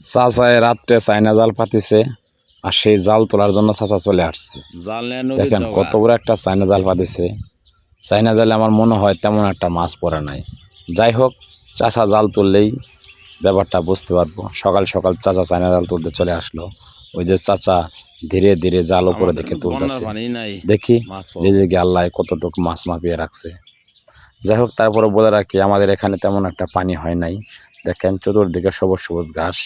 চাচায় রাত্রে চাইনা জাল পাতিছে আর সেই জাল তোলার জন্য চাচা চলে আসছে। দেখেন কত বড় একটা চাইনা জাল পাতিছে। চাইনা জালে আমার মনে হয় তেমন একটা মাছ পড়ে নাই। যাই হোক চাচা জাল তুললেই ব্যাপারটা বুঝতে পারব। সকাল সকাল চাচা চাইনা জাল তুলতে চলে আসলো। ওই যে চাচা ধীরে ধীরে জাল উপরে দেখে তুলতেছে। দেখি। রিজিকে আল্লাহ কতটুকু মাছ মাপিয়ে রাখছে। যাই হোক তারপরে বলে রাখি আমাদের এখানে তেমন একটা পানি হয় নাই। দেখেন চতুর্দিকে সবুজ সবুজ ঘাস।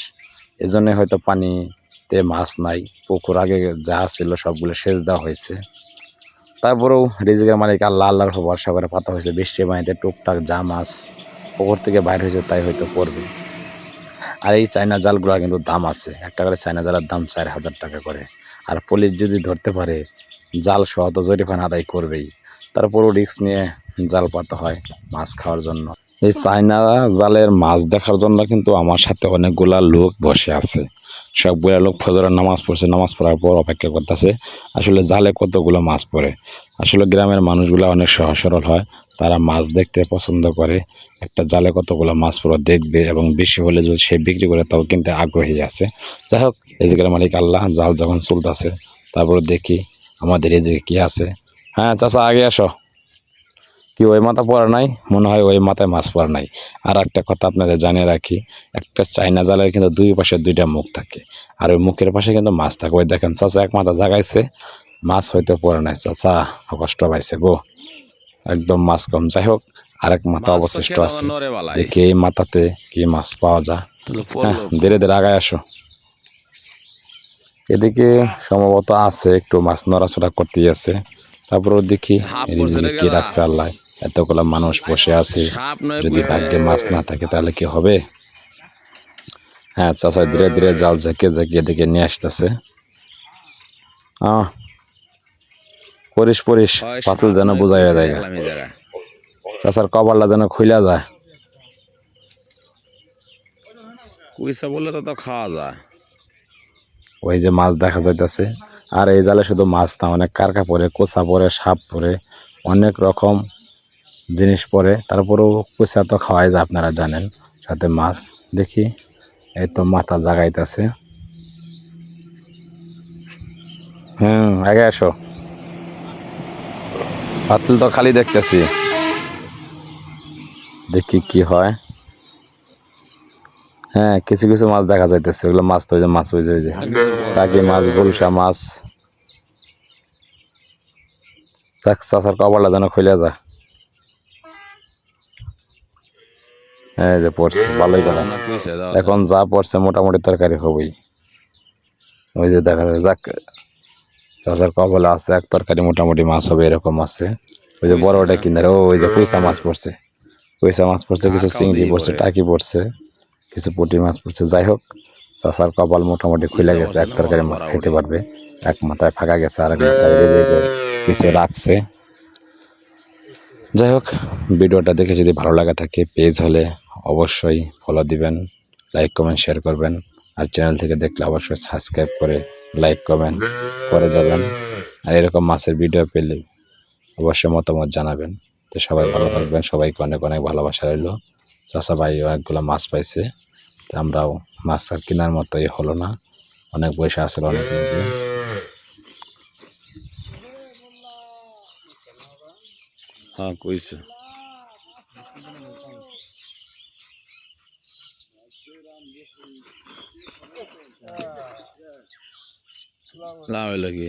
এজন্যই হয়তো পানিতে মাছ নাই, পুকুর আগে যা ছিল সবগুলো সেচ দেওয়া হয়েছে। তারপরেও রিজিকের মালিক আল্লাহ আল্লাহর ভরসা করে পাতা হয়েছে, বৃষ্টির পানিতে টুকটাক যা মাছ পুকুর থেকে বাইর হয়েছে তাই হয়তো পড়বে। আর এই চায়না জালগুলোর কিন্তু দাম আছে একটা করে চায়না জালের দাম চার হাজার টাকা করে। আর পুলিশ যদি ধরতে পারে, জাল সহ তো জরিমানা আদায় করবেই। তারপরও রিস্ক নিয়ে জাল পাতা হয় মাছ খাওয়ার জন্য। এই চায়না জালের মাছ দেখার জন্য কিন্তু আমার সাথে অনেকগুলা লোক বসে আছে। সবগুলা লোক ফজরের নামাজ পড়ছে, নামাজ পড়ার পর অপেক্ষা করতেছে, আসলে জালে কতগুলো মাছ পড়ে? আসলে গ্রামের মানুষগুলো অনেক সহজ সরল হয়, তারা মাছ দেখতে পছন্দ করে, একটা জালে কতগুলো মাছ পড়ে দেখবে এবং বেশি হলে যদি সে বিক্রি করে তাও কিনতে আগ্রহী আছে। যাই হোক রেজিকের মালিক আল্লাহ, জাল যখন চলতেছে, তারপরে দেখি আমাদের এদিকে কি আছে। হ্যাঁ চাচা, আগে আসো। কি ওই মাথা পড়া নাই? মনে হয় ওই মাথায় মাছ পড়া নাই। আর একটা কথা আপনাদের জানিয়ে রাখি একটা চাইনা জালের কিন্তু দুই পাশে দুইটা মুখ থাকে। আর ওই মুখের পাশে কিন্তু মাছ থাকে। ওই দেখেন চাচা এক মাথা জাগাইছে মাছ হয়তো পড়ে নাই। চাচা কষ্ট পাইছে গো। একদম মাছ কম। যাই হোক আরেক মাথা অবশিষ্ট আছে। দেখি এই মাথাতে কি মাছ পাওয়া যায়। হ্যাঁ ধীরে ধীরে আগায় আসো। এদিকে সম্ভবত আছে একটু মাছ নড়াচড়া করতেই আছে। তারপরেও দেখি কি রাখছে আল্লাহ। এতগুলো মানুষ বসে আছে যদি ভাগ্যে মাছ না থাকে তাহলে কি হবে? হ্যাঁ চাচা ধীরে ধীরে জাল ঝেঁকে ঝেঁকে এদিকে নিয়ে আসতেছে। পরিস পরিস পাতুল যেন বোঝাই দেখলাম চাচার কপালটা যেন খুইলা যায়। কুইসা বললে তো তো খাওয়া যায়। ওই যে মাছ দেখা যাইতেছে আর এই জালে শুধু মাছ না অনেক কারকা পরে কোচা পরে সাপ পরে অনেক রকম জিনিস পরে, তারপরেও কোচা তো খাওয়াই যায় আপনারা জানেন, সাথে মাছ। দেখি, এই তো মাথা জাগাইতেছে। হুম, আগে আসো। পাতল তো খালি দেখতেছি। দেখি কি হয়। হ্যাঁ কিছু কিছু মাছ দেখা যাইতেছে, ওগুলো মাছ তো মাছ, ওই যে টাকি মাছ, গুলশা মাছ। চাষার কপালটা যেন খুলে যা এই যে পড়ছে ভালোই কথা না এখন যা পড়ছে মোটামুটি তরকারি হবেই। ওই যে দেখা যায় যাক চাষার কপালে আছে এক তরকারি মোটামুটি মাছ হবে এরকম আছে। ওই যে বড় ওটা কিনারে ও ওই যে কুইসা মাছ পড়ছে। কুইসা মাছ পড়ছে কিছু চিংড়ি পড়ছে টাকি পড়ছে কিছু পুঁটি মাছ পড়ছে। যাই হোক চাষার কপাল মোটামুটি খুলে গেছে এক তরকারি মাছ খাইতে পারবে এক মাথায় ফাঁকা গেছে আর এক মাথায় কিছু রাখছে। যাই হোক ভিডিওটা দেখে যদি ভালো লাগা থাকে, পেজ হলে অবশ্যই ফলো দিবেন লাইক কমেন্ট শেয়ার করবেন, আর চ্যানেল থেকে দেখলে অবশ্যই সাবস্ক্রাইব করে লাইক কমেন্ট করে যাবেন। আর এরকম মাছের ভিডিও পেলে অবশ্যই মতামত জানাবেন। তো সবাই ভালো থাকবেন, সবাইকে অনেক অনেক ভালোবাসা রইল। চাষা ভাই অনেকগুলো মাছ পাইছে, তো আমরাও মাছ কেনার মতোই হলো না। অনেক পয়সা আসলে অনেক হ্যাঁ কইছে। লাভ হইল কি?